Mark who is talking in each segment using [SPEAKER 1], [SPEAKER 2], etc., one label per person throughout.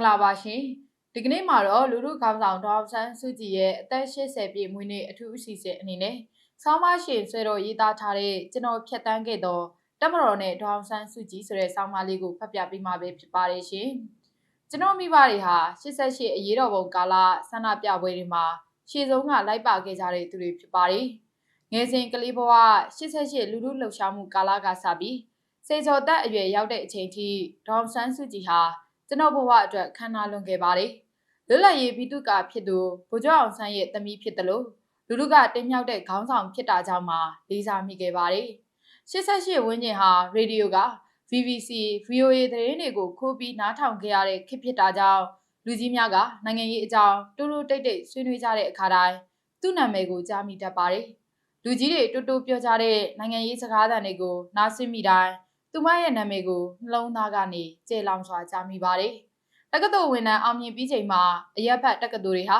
[SPEAKER 1] ္ဂလာပါရှင်ဒီကနေ့မှာတော့လူလူခေါင်းဆောင်ဒေါအောင်ဆန်းစုကြည်ရဲ့အသက်80ပြည့်မွေးနေ့အထူးအစီအစဉ်အနေနဲ့ဆောင်းပါရှင်ဆွဲတော်ရေးသားထားတဲ့ကျွန်တော်ဖြတ်တန်းခဲ့သောတက်မတော်နဲ့ဒေါအောင်ဆန်းစုကြည်ဆိုတဲ့ဆောင်းပါးလေးကိုဖတ်ပြပေးမှာပဲဖြစ်ပါတယ်ရှင်ကျွန်တော်မိဘတွေဟာ88အရေးတော်ပုံကာလဆန္ဒပြပွဲတွေမှာရှေ့ဆုံးကလိုက်ပါခဲ့ကြတဲ့သူတွေဖြစ်ပါတယ်ငယ်စဉ်ကလေးဘဝ88လူလူလှုပ်ရှားမှုကာလကစပြီးစေကျော်သက်အရွယ်ရောက်တဲ့အချိန်ထိဒေါအောင်ဆန်းစုကြည်ဟာ ကျွန်တော်ဘဝအတွက်ခမ်းနားလွန်ခဲ့ပါတယ်။လွတ်လပ်ရေးပြည်သူ့ကဖြစ်သူဗိုလ်ချုပ်အောင်ဆန်းရဲ့သမီးဖြစ်တယ်လို့လူလူကတင်မြောက်တဲ့ခေါင်းဆောင်ဖြစ်တာကြောင့်မှလေးစားမိခဲ့ပါတယ်။88ဝန်းကျင်ဟာရေဒီယိုက VVC, VOA သတင်းတွေကိုခိုးပြီးနားထောင်ခဲ့ရတဲ့ခေတ်ဖြစ်တာကြောင့်လူကြီးများကနိုင်ငံရေးအကြောင်းတူတူတိတ်တိတ်ဆွေးနွေးကြတဲ့အခါတိုင်းသူ့နာမည်ကိုကြားမိတတ်ပါတယ်။လူကြီးတွေတူတူပြောကြတဲ့နိုင်ငံရေးစကားသံတွေကိုနားဆင်မိတိုင်း သူမရဲ့နာမည်ကိုနှလုံးသားကနေကျေလောင်စွာကြားမိပါတယ်။တက္ကသိုလ်ဝန်ထမ်းအောင်မြင်ပြီးချိန်မှာအရက်ဖတ်တက္ကသိုလ်တွေဟာ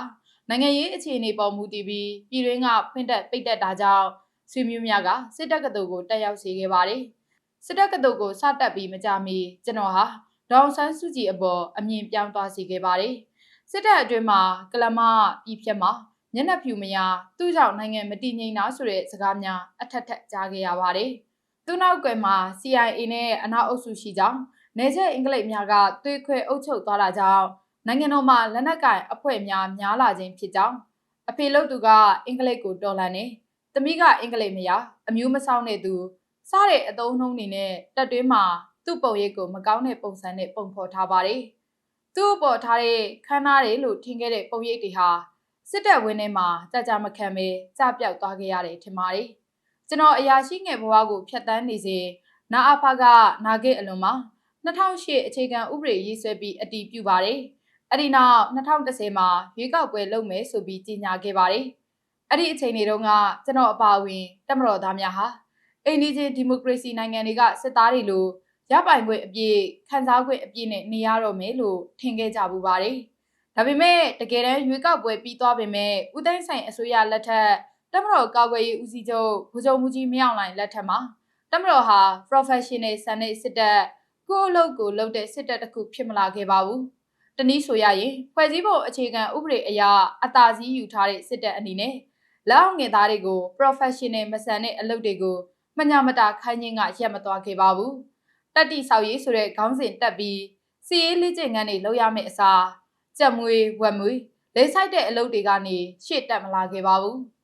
[SPEAKER 1] နိုင်ငံရေးအခြေအနေပေါ်မူတည်ပြီးပြည်တွင်းကဖွင့်တက်ပိတ်တက်တာကြောင့်ဆွေမျိုးများကစစ်တက္ကသိုလ်ကိုတက်ရောက်စေခဲ့ပါတယ်။စစ်တက္ကသိုလ်ကိုစတက်ပြီးမကြမီကျွန်တော်ဟာဒေါန်ဆန်းစုကြည်အပေါ်အမြင်ပြောင်းသွားစေခဲ့ပါတယ်။စစ်တပ်အတွင်းမှာကလမပြည်ဖြတ်မှာမျက်နှာဖြူမရသူ့ကြောင့်နိုင်ငံမတည်ငြိမ်တာဆိုတဲ့စကားများအထက်ထက်ကြားခဲ့ရပါတယ်။ သူ့နောက်ကွယ်မှာ CIA နဲ့အနောက်အုပ်စုရှိကြောင်းနေချက်အင်္ဂလိပ်များကသွေးခွဲအုပ်ချုပ်သွားတာကြောင့်နိုင်ငံတော်မှာလက်နက်ကင်အဖွဲ့များများလာခြင်းဖြစ်ကြောင်းအဖေလို့သူကအင်္ဂလိပ်ကိုတော်လှန်နေသမီးကအင်္ဂလိပ်မရအမျိုးမဆောင်တဲ့သူစားတဲ့အသုံးနှုန်းတွေနဲ့တက်တွင်းမှာသူ့ပုံရိပ်ကိုမကောင်းတဲ့ပုံစံနဲ့ပုံဖော်ထားပါတယ်သူ့ပေါ်ထားတဲ့ခန်းသားတွေလို့ထင်ခဲ့တဲ့ပုံရိပ်တွေဟာစစ်တပ်ဝင်းထဲမှာကြာကြာမခံပဲကြပြောက်သွားခဲ့ရတယ်ထင်ပါတယ် ကျွန်တော်အရာရှိငယ်ဘဝကိုဖျက်ဆီးနေစဉ်နာအဖကနာဂစ်အလွန်မှာ2008အခြေခံဥပဒေရေးဆွဲပြီးအတည်ပြုပါတယ်။အဲ့ဒီနောက်2010မှာရွေးကောက်ပွဲလုပ်မယ်ဆိုပြီးကြေညာခဲ့ပါတယ်။အဲ့ဒီအချိန်တွေတုန်းကကျွန်တော်အပါအဝင်တက်မတော်သားများဟာအိန္ဒိယဒီမိုကရေစီနိုင်ငံတွေကစစ်သားတွေလိုရပိုင်ခွင့်အပြည့်ခံစားခွင့်အပြည့်နဲ့နေရတော့မယ်လို့ထင်ခဲ့ကြဘူးပါတယ်။ဒါပေမဲ့တကယ်တမ်းရွေးကောက်ပွဲပြီးသွားပေမဲ့ဦးသိန်းဆိုင်အစိုးရလက်ထက် တမတော်ကာကွယ်ရေးဦးစီးချုပ်ဗိုလ်ချုပ်မှုကြီးမြောက်လိုင်လက်ထက်မှာတမတော်ဟာ professional စံတဲ့စစ်တပ်ကိုအလုပ်ကိုလုပ်တဲ့စစ်တပ်တစ်ခုဖြစ်မလာခဲ့ပါဘူး။တနည်းဆိုရရင်ဖွဲ့စည်းပုံအခြေခံဥပဒေအရအသာစီးယူထားတဲ့စစ်တပ်အနေနဲ့လက်အောင်ငယ်သားတွေကို professional မဆန်တဲ့အလုပ်တွေကိုမညာမတာခိုင်းခြင်းကရက်မသွားခဲ့ပါဘူး။တက်တီဆောက်ရေးဆိုတဲ့ခေါင်းစဉ်တက်ပြီးစီရေးလေ့ကျင့်ခန်းတွေလုပ်ရမယ့်အစားကြက်မွေးဝက်မွေးလေးဆိုင်တဲ့အလုပ်တွေကနေရှေ့တက်မလာခဲ့ပါဘူး။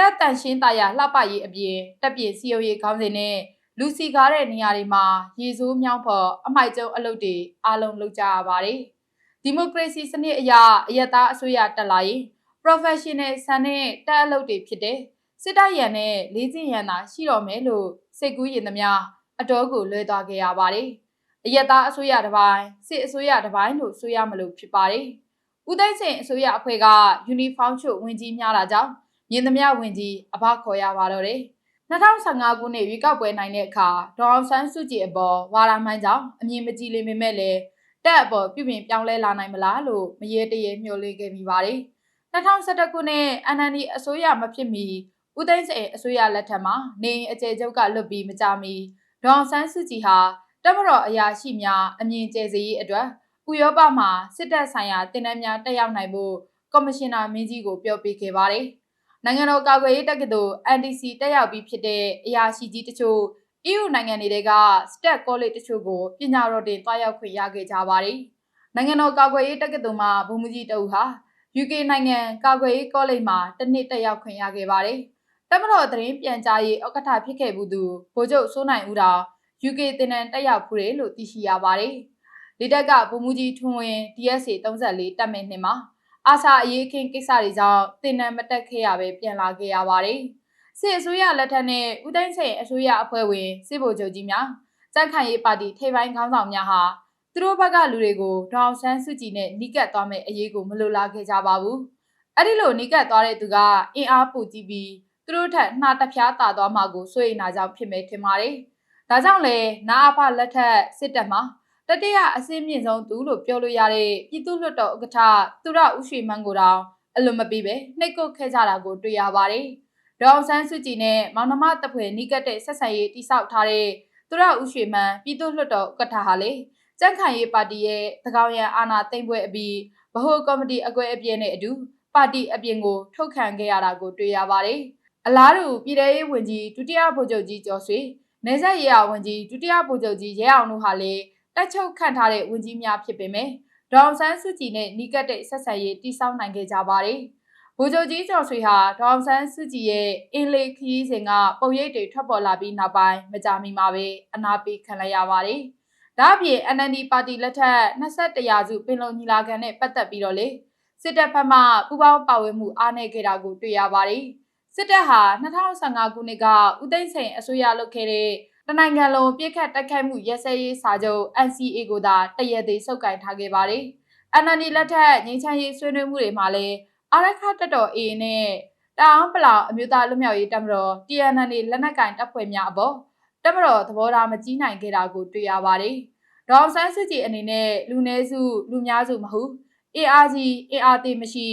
[SPEAKER 1] တက်တန်ရှင်းတာရလှပရေးအပြင်တက်ပြည့်စီယိုရေးခေါင်းစဉ်နဲ့လူစီကားတဲ့နေရာတွေမှာရေဆိုးမြောင်းဖို့အမိုက်ကျုံအလုပ်တွေအားလုံးလုပ်ကြရပါတယ်။ဒီမိုကရေစီစနစ်အရအယက်သားအစိုးရတက်လာရင် professional ဆန်တဲ့တက်အလုပ်တွေဖြစ်တဲ့စစ်တပ်ရန်နဲ့လေးစင်ရန်သာရှိတော်မယ်လို့စိတ်ကူးရင်သမျှအတော်ကိုလွဲသွားခဲ့ရပါတယ်။အယက်သားအစိုးရတစ်ပိုင်းစစ်အစိုးရတစ်ပိုင်းလို့ဆိုရမလို့ဖြစ်ပါတယ်။ဦးသိန်းစိန်အစိုးရအဖွဲ့ကယူနီဖောင်းချုပ်ဝင်ကြီးများလာကြောင်း မြင်းသမျှဝင်ကြီးအဘခေါ်ရပါတော့တယ်2015ခုနှစ်ရွေးကောက်ပွဲနိုင်တဲ့အခါဒေါအောင်ဆန်းစုကြည်အပေါ်ဝါရာမှန်းကြောင့်အမြင်မကြည်လင်ပေမဲ့လည်းတက်အပေါ်ပြုပြင်ပြောင်းလဲလာနိုင်မလားလို့မရေတရေမျှော်လင့်ခဲ့မိပါတယ်2011ခုနှစ် NND အစိုးရမဖြစ်မီဦးသိန်းစိန်အစိုးရလက်ထက်မှာနေအကျယ်ချုပ်ကလွတ်ပြီးမကြမီဒေါအောင်ဆန်းစုကြည်ဟာတက်မတော်အရာရှိများအမြင်ကျယ်စေရေးအတွက်ဥရောပမှာစစ်တပ်ဆိုင်ရာတင်နန်းများတက်ရောက်နိုင်ဖို့ကော်မရှင်နာမင်းကြီးကိုပြောပေးခဲ့ပါတယ်။ နိုင်ငံတော်ကာကွယ်ရေးတက္ကသိုလ် NDC တက်ရောက်ပြီးဖြစ်တဲ့အရာရှိကြီးတချို့ EU နိုင်ငံတွေက Stat College တချို့ကိုပညာတော်တင်တွားရောက်ခွင့်ရခဲ့ကြပါတယ်။နိုင်ငံတော်ကာကွယ်ရေးတက္ကသိုလ်မှာဘုံမကြီးတအုပ်ဟာ UK နိုင်ငံကာကွယ်ရေးကောလိပ်မှာတစ်နှစ်တက်ရောက်ခွင့်ရခဲ့ပါတယ်။တမတော်သတင်းပြန်ကြားရေးဥက္ကဋ္ဌဖြစ်ခဲ့မှုသူဗိုလ်ချုပ်စိုးနိုင်ဦးတော် UK တင်နန်းတက်ရောက်ဖူးတယ်လို့သိရှိရပါတယ်။လေတက်ကဘုံမကြီးထွန်းဝင်း DSA 34တက်မဲ့နှစ်မှာ အာဆာအရေးခင်းကိစ္စတွေကြောင့်တင်နန်းမတက်ခဲ့ရပဲပြန်လာခဲ့ရပါတယ်။စစ်အစိုးရလက်ထက်နဲ့ဦးသိန်းစိန်အစိုးရအဖွဲ့ဝင်စစ်ဗိုလ်ချုပ်ကြီးများစန့်ခိုင်ရေးပါတီထိပ်ပိုင်းခေါင်းဆောင်များဟာသူတို့ဘက်ကလူတွေကိုဒေါအောင်ဆန်းစုကြည်နဲ့နှိကပ်သွားမဲ့အရေးကိုမလိုလားခဲ့ကြပါဘူး။အဲ့ဒီလိုနှိကပ်သွားတဲ့သူကအင်အားပိုကြီးပြီးသူတို့ထက်နှာတပြားတာသွားမှာကိုစိုးရိမ်နာကြောင့်ဖြစ်မဲ့ထင်ပါတယ်။ဒါကြောင့်လေနာအဖလက်ထက်စစ်တပ်မှာ တတိယအစင်းမြင့်ဆုံးသူလို့ပြောလို့ရတဲ့ပြည်သူ့လွှတ်တော်ဥက္ကဋ္ဌသူရဦးရွှေမန်းကိုတောင်အလွန်မပြီးပဲနှိတ်ကုတ်ခဲ့ကြတာကိုတွေ့ရပါတယ်။ဒေါအောင်ဆန်းစုကြည်နဲ့မောင်နှမတပ်ဖွဲ့နီးကပ်တဲ့ဆက်ဆံရေးတိစောက်ထားတဲ့သူရဦးရွှေမန်းပြည်သူ့လွှတ်တော်ဥက္ကဋ္ဌဟာလေကြန့်ခိုင်ရေးပါတီရဲ့သကောင်ရန်အာဏာသိမ်းပွဲအပြီးဗဟိုကော်မတီအကွဲအပြဲနဲ့အတူပါတီအပြင်ကိုထုတ်ခံခဲ့ရတာကိုတွေ့ရပါတယ်။အလားတူပြည်ထရေးဝန်ကြီးဒုတိယဗိုလ်ချုပ်ကြီးကျော်ဆွေနေဆက်ရေးအောင်ဝန်ကြီးဒုတိယဗိုလ်ချုပ်ကြီးရဲအောင်တို့ဟာလည်း တက်ချုပ်ခန့်ထားတဲ့ဝန်ကြီးများဖြစ်ပေမဲ့ဒေါအောင်ဆန်းစုကြည်နဲ့နီးကပ်တဲ့ဆက်ဆံရေးတိစောက်နိုင်ခဲ့ကြပါတယ်။ဗိုလ်ချုပ်ကြီးကျော်ဆွေဟာဒေါအောင်ဆန်းစုကြည်ရဲ့အင်းလေးခီးစဉ်ကပုံရိပ်တွေထွက်ပေါ်လာပြီးနောက်ပိုင်းမကြာမီမှာပဲအနာပေးခံလိုက်ရပါတယ်။ဒါ့အပြင် NND ပါတီလက်ထက်21ရာစုပင်လုံညီလာခံနဲ့ပတ်သက်ပြီးတော့လေစစ်တပ်ဘက်မှပူးပေါင်းပါဝင်မှုအားနည်းခဲ့တာကိုတွေ့ရပါတယ်။စစ်တပ်ဟာ2015ခုနှစ်ကဦးသိန်းစိန်အစိုးရလုပ်ခဲ့တဲ့ တနိုင်ငံလုံးပြစ်ခတ်တိုက်ခိုက်မှုရဲစဲရေးစာချုပ် NCA ကိုသာတရက်သေးစုပ်ကိုင်ထားခဲ့ပါတယ်။ NND လက်ထက်ငြိမ်းချမ်းရေးဆွေးနွေးမှုတွေမှာလည်းအာရခတက်တော် AA နဲ့တအောင်ပလောင်အမျိုးသားလူမျိုးရေးတပ်မတော် TNN လက်နက်ကင်တပ်ဖွဲ့များအပေါ်တပ်မတော်သဘောထားမကြီးနိုင်ခဲ့တာကိုတွေ့ရပါတယ်။ဒေါအောင်ဆန်းစုကြည်အနေနဲ့လူနည်းစုလူများစုမဟုတ်အင်အားကြီးအင်အားသေးမရှိ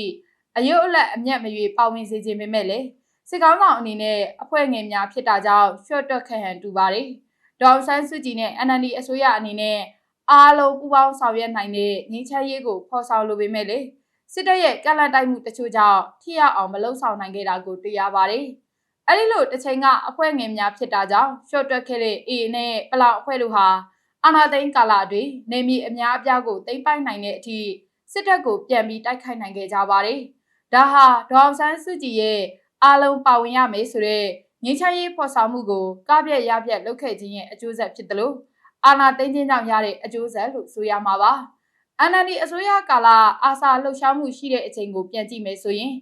[SPEAKER 1] အယုတ်အလက်အမျက်မရွေပါဝင်စေခြင်းပေမဲ့လည်း စစ်ကောင်းဆောင်အနေနဲ့အဖွဲ့ငယ်များဖြစ်တာကြောင့်ရှော့တွက်ခန့်ဟန်တူပါတယ်။ဒေါအောင်ဆန်းစုကြည်နဲ့ NND အစိုးရအနေနဲ့အားလုံးပူးပေါင်းဆောင်ရွက်နိုင်တဲ့ငြိမ်းချမ်းရေးကိုဖော်ဆောင်လိုပေမဲ့လေစစ်တပ်ရဲ့ကန့်လန့်တိုက်မှုတချို့ကြောင့်ထိရအောင်မလုံဆောင်နိုင်ခဲ့တာကိုတွေ့ရပါတယ်။အဲဒီလိုတစ်ချိန်ကအဖွဲ့ငယ်များဖြစ်တာကြောင့်ရှော့တွက်ခဲ့တဲ့ A နဲ့ပလောင်အဖွဲ့တို့ဟာအာနာသိန်းကာလအတွင်းနေမီအများအပြားကိုသိမ်းပိုက်နိုင်တဲ့အထိစစ်တပ်ကိုပြန်ပြီးတိုက်ခိုက်နိုင်ခဲ့ကြပါတယ်။ဒါဟာဒေါအောင်ဆန်းစုကြည်ရဲ့ အားလုံးပါဝင်ရမယ်ဆိုတဲ့ငြိမ်းချမ်းရေးဖော်ဆောင်မှုကိုကပြက်ရပြက်လုပ်ခဲ့ခြင်းရဲ့အကျိုးဆက်ဖြစ်တယ်လို့အာဏာသိမ်းခြင်းကြောင့်ရတဲ့အကျိုးဆက်လို့ဆိုရမှာပါ။ NLD အစိုးရကာလအာစာလှုပ်ရှားမှုရှိတဲ့အချိန်ကိုပြန်ကြည့်မယ်ဆိုရင်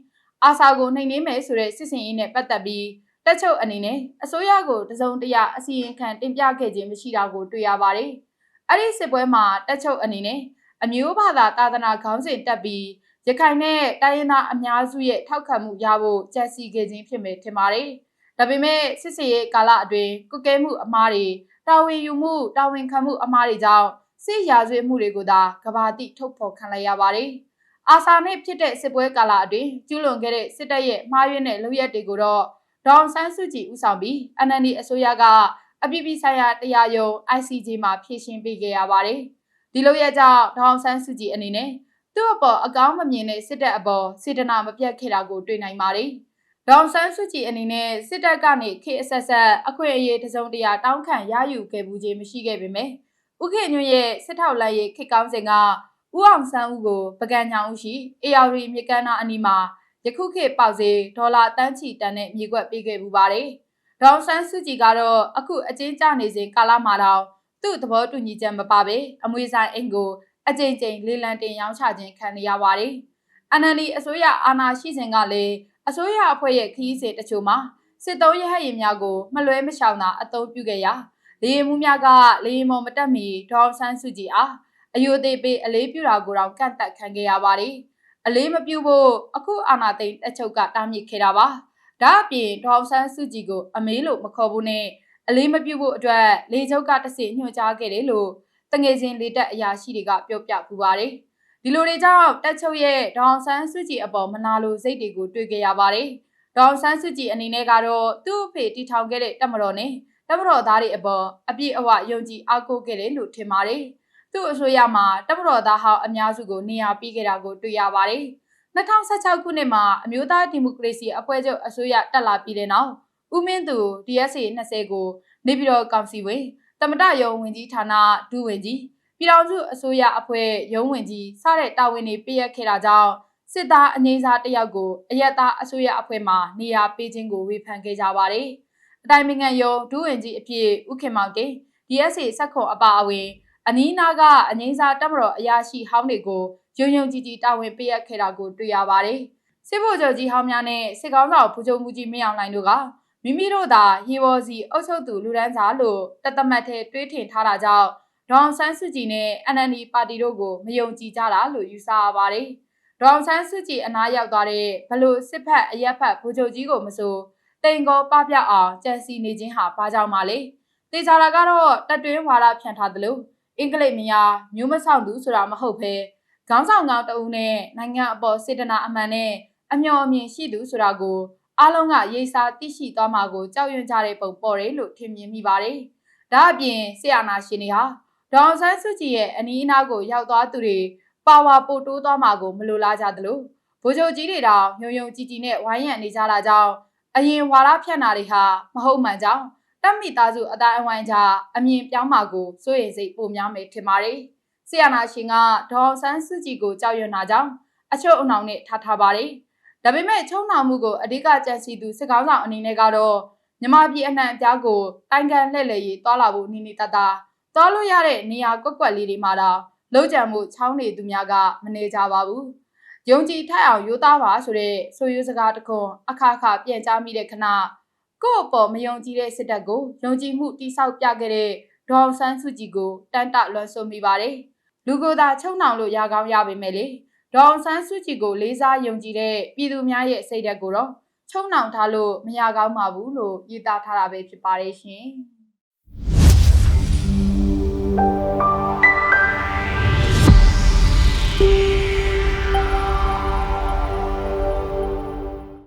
[SPEAKER 1] အာစာကိုနှိမ်နင်းမယ်ဆိုတဲ့စစ်စင်ရေးနဲ့ပတ်သက်ပြီးတက်ချုပ်အနေနဲ့အစိုးရကိုတစုံတရာအစီရင်ခံတင်ပြခဲ့ခြင်းမရှိတာကိုတွေ့ရပါတယ်။အဲ့ဒီစစ်ပွဲမှာတက်ချုပ်အနေနဲ့အမျိုးဘာသာသာသနာခေါင်းစဉ်တက်ပြီး ရခိုင်နဲ့တိုင်းရင်းသားအများစုရဲ့ထောက်ခံမှုရဖို့ကြံစီခဲ့ခြင်းဖြစ်မယ်ထင်ပါတယ်။ဒါပေမဲ့စစ်စေရေးကာလအတွင်းကုကဲမှုအမားတွေတာဝန်ယူမှုတာဝန်ခံမှုအမားတွေကြောင့်စစ်ရာဇဝတ်မှုတွေကိုသာကဘာတိထုတ်ဖော်ခံလိုက်ရပါတယ်။အာဆာနဲ့ဖြစ်တဲ့စစ်ပွဲကာလအတွင်းကျူးလွန်ခဲ့တဲ့စစ်တပ်ရဲ့မှားယွင်းတဲ့လုပ်ရက်တွေကိုတော့ဒေါန်ဆန်းစုကြည်ဦးဆောင်ပြီး NND အစိုးရကအပြည်ပြည်ဆိုင်ရာတရားရုံး ICJ မှာဖြေရှင်းပေးခဲ့ရပါတယ်။ဒီလိုရကြောင့်ဒေါန်ဆန်းစုကြည်အနေနဲ့ သူ့အပေါ်အကောင်းမမြင်တဲ့စစ်တပ်အပေါ်စေတနာမပြတ်ခဲ့တာကိုတွေ့နိုင်ပါတယ်။ဒေါန်ဆန်းစုကြည်အနေနဲ့စစ်တပ်ကနေခေအဆက်ဆက်အခွင့်အရေးတစုံတရာတောင်းခံရယူခဲ့မှုချင်းမရှိခဲ့ပေမဲ့ဥခေညွန့်ရဲ့စစ်ထောက်လိုက်ရေးခေကောင်းစဉ်ကဥအောင်ဆန်းဦးကိုပကံညောင်ဦးရှိအေယာရီမြေကမ်းနာအနီးမှာယခုခေပေါက်စေဒေါ်လာတန်းချီတန်နဲ့မြေကွက်ပေးခဲ့ပူပါတယ်။ဒေါန်ဆန်းစုကြည်ကတော့အခုအချင်းကျနေစဉ်ကာလမှာတော့သူ့သဘောတူညီချက်မပါပဲအမွေဆိုင်အိမ်ကို အကြိမ်ကြိမ်လေလံတင်ရောင်းချခြင်းခံရပါတယ်။ NLD အစိုးရအာဏာရှိစဉ်ကလည်းအစိုးရအဖွဲ့ရဲ့ခီးစဉ်တချို့မှာစစ်သုံးရဟတ်ရင်များကိုမလွဲမရှောင်သာအသုံးပြုခဲ့ရာလေရင်မှုများကလေရင်မော်မတက်မီဒေါအောင်ဆန်းစုကြည်အားအယိုသေးပေးအလေးပြုတာကိုတော့ကန့်တက်ခံခဲ့ရပါတယ်။အလေးမပြုဖို့အခုအာဏာသိမ်းအချုပ်ကတားမြစ်ခဲ့တာပါ။ဒါအပြင်ဒေါအောင်ဆန်းစုကြည်ကိုအမေးလို့မခေါ်ဘူးနဲ့အလေးမပြုဖို့အတွက်လေချုပ်ကတဆင့်ညွှန်ကြားခဲ့တယ်လို့တ ငယ်ချင်းလေတက်အရာရှိတွေကပြောပြပူပါတယ်။ဒီလိုတွေကြောင့်တက်ချုပ်ရဲ့ဒေါအောင်ဆန်းစုကြည်အပေါ်မနာလိုစိတ်တွေကိုတွေ့ကြရပါတယ်။ဒေါအောင်ဆန်းစုကြည်အနေနဲ့ကတော့သူ့အဖေတီထောင်ခဲ့တဲ့တမတော်နဲ့တမတော်သားတွေအပေါ်အပြည့်အဝယုံကြည်အားကိုးခဲ့တယ်လို့ထင်ပါတယ်။သူ့အဆိုရမှာတမတော်သားဟောင်းအများစုကိုနေရာပေးခဲ့တာကိုတွေ့ရပါတယ်။2016ခုနှစ်မှာအမျိုးသားဒီမိုကရေစီအဖွဲ့ချုပ်အစိုးရတက်လာပြီးတဲ့နောက်ဦးမင်းသူ DSA 20ကိုနေပြည်တော်ကောင်စီဝင် တမတရုံဝင်ကြီးဌာနဒုဝင်ကြီးပြည်ထောင်စုအစိုးရအဖွဲ့ရုံးဝင်ကြီးစတဲ့တာဝန်တွေပေးရခဲ့တာကြောင့်စစ်သားအငိမ့်စားတယောက်ကိုအရက်သားအစိုးရအဖွဲ့မှနေရာပေးခြင်းကိုဝေဖန်ခဲ့ကြပါတယ်။အတိုင်းနိုင်ငံရုံးဒုဝင်ကြီးအဖြစ်ဥခင်မောင်တင် DSA စက်ခွန်အပါအဝင်အနီးနားကအငိမ့်စားတပ်မတော်အရာရှိဟောင်းတွေကိုယုံယုံကြည်ကြည်တာဝန်ပေးရခဲ့တာကိုတွေ့ရပါတယ်။စစ်ဗိုလ်ချုပ်ကြီးဟောင်းများနဲ့စစ်ကောင်းဆောင်ဗိုလ်ချုပ်မှုကြီးမင်းအောင်လှိုင်တို့က မိမိတို့သာရေဘော်စီအုပ်ချုပ်သူလူဒန်းစားလို့တသမတ်ထဲတွေးထင်ထားတာကြောင့်ဒေါအောင်ဆန်းစုကြည်နဲ့ NND ပါတီတို့ကိုမယုံကြည်ကြတာလို့ယူဆရပါတယ်။ဒေါအောင်ဆန်းစုကြည်အနားရောက်သွားတဲ့ဘလို့စစ်ဖက်အရက်ဖက်ဗိုလ်ချုပ်ကြီးကိုမဆိုတိန်ကောပပြအောင်ကြံစီနေခြင်းဟာဘာကြောင့်မှလဲ။တေချာလာကတော့တက်တွင်းဝါဒဖြန့်ထားသလိုအင်္ဂလိပ်မယားမျိုးမဆောင်သူဆိုတာမဟုတ်ဘဲခေါင်းဆောင်ကောင်းတဦးနဲ့နိုင်ငံအပေါ်စေတနာအမှန်နဲ့အမျှော်အမြင်ရှိသူဆိုတာကို အားလုံးကရေးစားသိရှိသွားမှာကိုကြောက်ရွံ့ကြတဲ့ပုံပေါ်တယ်လို့ထင်မြင်မိပါတယ်။ဒါအပြင်ဆီယနာရှင်တွေဟာဒေါအောင်ဆန်းစုကြည်ရဲ့အနီးအနားကိုရောက်သွားသူတွေပါဝါပိုတိုးသွားမှာကိုမလိုလားကြသလိုဗိုလ်ချုပ်ကြီးတွေတောင်ညုံယုံကြည်ကြည်နဲ့ဝိုင်းရံနေကြတာကြောင့်အရင်ဝါရဖြန့်တာတွေဟာမဟုတ်မှန်ကြောင်းတက်မိသားစုအတိုင်းအဝိုင်းကြားအမြင်ပြောင်းမှာကိုစိုးရိမ်စိတ်ပိုများမယ်ထင်ပါတယ်။ဆီယနာရှင်ကဒေါအောင်ဆန်းစုကြည်ကိုကြောက်ရွံ့တာကြောင့်အချို့အနှောင်နဲ့ထားထားပါတယ်။ ဒါပေမဲ့ချုံနှောင်မှုကိုအဓိကကြံစီသူစစ်ကောင်းဆောင်အနေနဲ့ကတော့မြမပြည်အနှံအပြားကိုတိုင်ကန်လှည့်လည်ရေးတွာလာဖို့နေနေတတတွာလို့ရတဲ့နေရာကွက်ကွက်လေးတွေမှာတော့လုံးကြံမှုချောင်းနေသူများကမနေကြပါဘူး။ယုံကြည်ထက်အောင်ရိုးသားပါဆိုတဲ့ဆိုရိုးစကားတစ်ခွန်းအခါခါပြန်ကြားမိတဲ့ခဏကို့အပေါ်မယုံကြည်တဲ့စစ်တပ်ကိုယုံကြည်မှုတိဆောက်ပြခဲ့တဲ့ဒေါအောင်ဆန်းစုကြည်ကိုတန်တလွန်ဆွမိပါတယ်။လူကိုယ်သာချုံနှောင်လို့ရကောင်းရပါမယ်လေ။ ဒေါအောင်ဆန်းစုကြည်ကိုလေးစားယုံကြည်တဲ့ပြည်သူများရဲ့စိတ်ဓာတ်ကိုတော့ချုံနှောင်ထားလို့မရကောင်းပါဘူးလို့យေတာထားတာပဲဖြစ်ပါတယ်ရှင်။